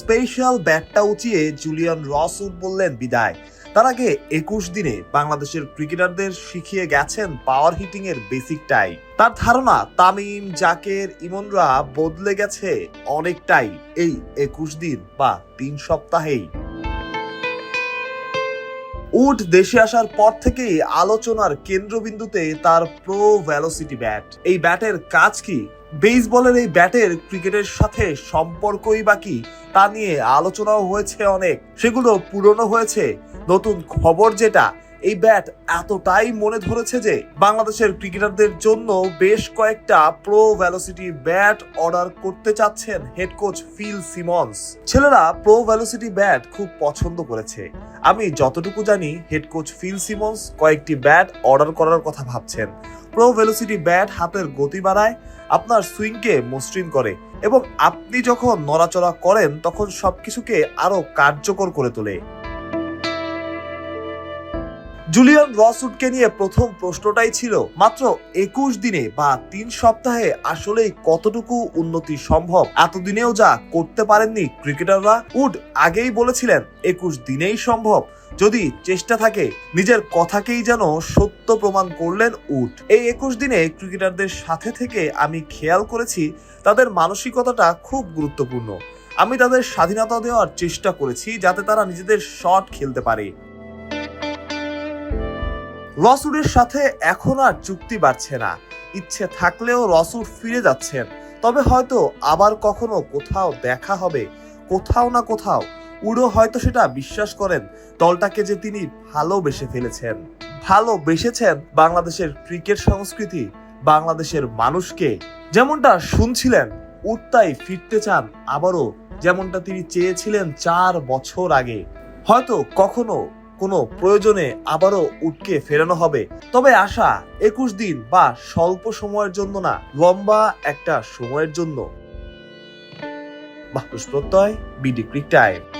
Special ব্যাটটা উঁচিয়ে Julian রসউড বললেন বিদায়। তার আগে একুশ দিনে বাংলাদেশের ক্রিকেটারদের শিখিয়ে গেছেন পাওয়ার হিটিং এর বেসিকটাই তার ধারণা তামিম, জাকের, ইমনরা বদলে গেছে অনেকটাই এই একুশ দিন বা তিন সপ্তাহেই। উড দেশে আসার পর থেকেই আলোচনার কেন্দ্রবিন্দুতে তার প্রো ভ্যালোসিটি ব্যাট এই ব্যাটের কাজ কি? বেসবলের এই ব্যাটের ক্রিকেটের সাথে সম্পর্কই বাকি তা নিয়ে আলোচনাও হয়েছে অনেক। সেগুলো পুরনো হয়েছে। নতুন খবর যেটা এই ব্যাট এতটাই মনে ধরেছে যে বাংলাদেশের ক্রিকেটারদের জন্য বেশ কয়েকটা প্রো ভ্যালোসিটি ব্যাট অর্ডার করতে চাচ্ছেন হেড কোচ ফিল সিমন্স। ছেলেরা প্রো ভ্যালোসিটি ব্যাট খুব পছন্দ করেছে। আমি যতটুকু জানি হেড কোচ ফিল সিমন্স কয়েকটি ব্যাট অর্ডার করার কথা ভাবছেন। প্রো ভেলোসিটি ব্যাট হাতের গতি বাড়ায়, আপনার সুইংকে মসৃণ করে এবং আপনি যখন নড়াচড়া করেন, তখন সবকিছুকে আরও কার্যকর করে তোলে। জুলিয়ান রসউডকে নিয়ে প্রথম প্রশ্নটাই ছিল, মাত্র একুশ দিনে বা তিন সপ্তাহে আসলেই কতটুকু উন্নতি সম্ভব? এতদিনেও যা করতে পারেননি ক্রিকেটাররা, উড আগেই বলেছিলেন একুশ দিনেই সম্ভব। যদি চেষ্টা থাকে, নিজের কথাকেই যেন সত্য প্রমাণ করলেন উড। এই একুশ দিনে ক্রিকেটারদের সাথে থেকে আমি খেয়াল করেছি, তাদের মানসিকতাটা খুব গুরুত্বপূর্ণ। আমি তাদের স্বাধীনতা দেওয়ার চেষ্টা করেছি, যাতে তারা নিজেদের শট খেলতে পারে। রসুডের সাথে এখন আর চুক্তি বাড়ছে না। ইচ্ছে থাকলেও রসুড ফিরে যাচ্ছেন। তবে হয়তো আবার কখনো কোথাও দেখা হবে, কোথাও না কোথাও। উডো হয়তো সেটা বিশ্বাস করেন, দলটাকে যে তিনি ভালোবেসে ফেলেছেন। ভালোবেসেছেন বাংলাদেশের ক্রিকেট সংস্কৃতি, বাংলাদেশের মানুষকে। যেমনটা শুনছিলেন উত্তাই ফিরতে চান আবারও, যেমনটা তিনি চেয়েছিলেন চার বছর আগে। হয়তো কখনো কোনো প্রয়োজনে আবারও উটকে ফেরানো হবে। তবে আশা, একুশ দিন বা স্বল্প সময়ের জন্য না, লম্বা একটা সময়ের জন্য। বাহুস প্রত্যয় বিডি ক্রিক টাইম।